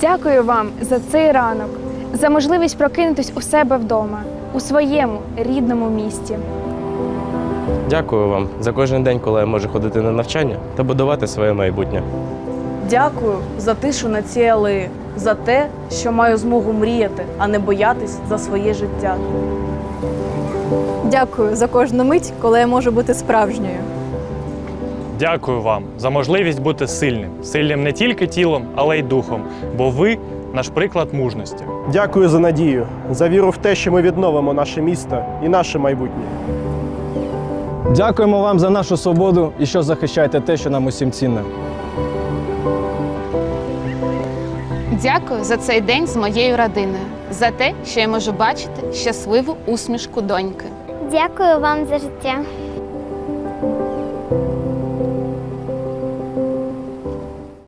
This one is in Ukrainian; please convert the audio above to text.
Дякую вам за цей ранок, за можливість прокинутись у себе вдома, у своєму рідному місті. Дякую вам за кожен день, коли я можу ходити на навчання та будувати своє майбутнє. Дякую за тишу на цій алеї, за те, що маю змогу мріяти, а не боятись за своє життя. Дякую за кожну мить, коли я можу бути справжньою. Дякую вам за можливість бути сильним, сильним не тільки тілом, але й духом, бо ви наш приклад мужності. Дякую за надію, за віру в те, що ми відновимо наше місто і наше майбутнє. Дякуємо вам за нашу свободу і що захищаєте те, що нам усім цінне. Дякую за цей день з моєю родиною, за те, що я можу бачити щасливу усмішку доньки. Дякую вам за життя.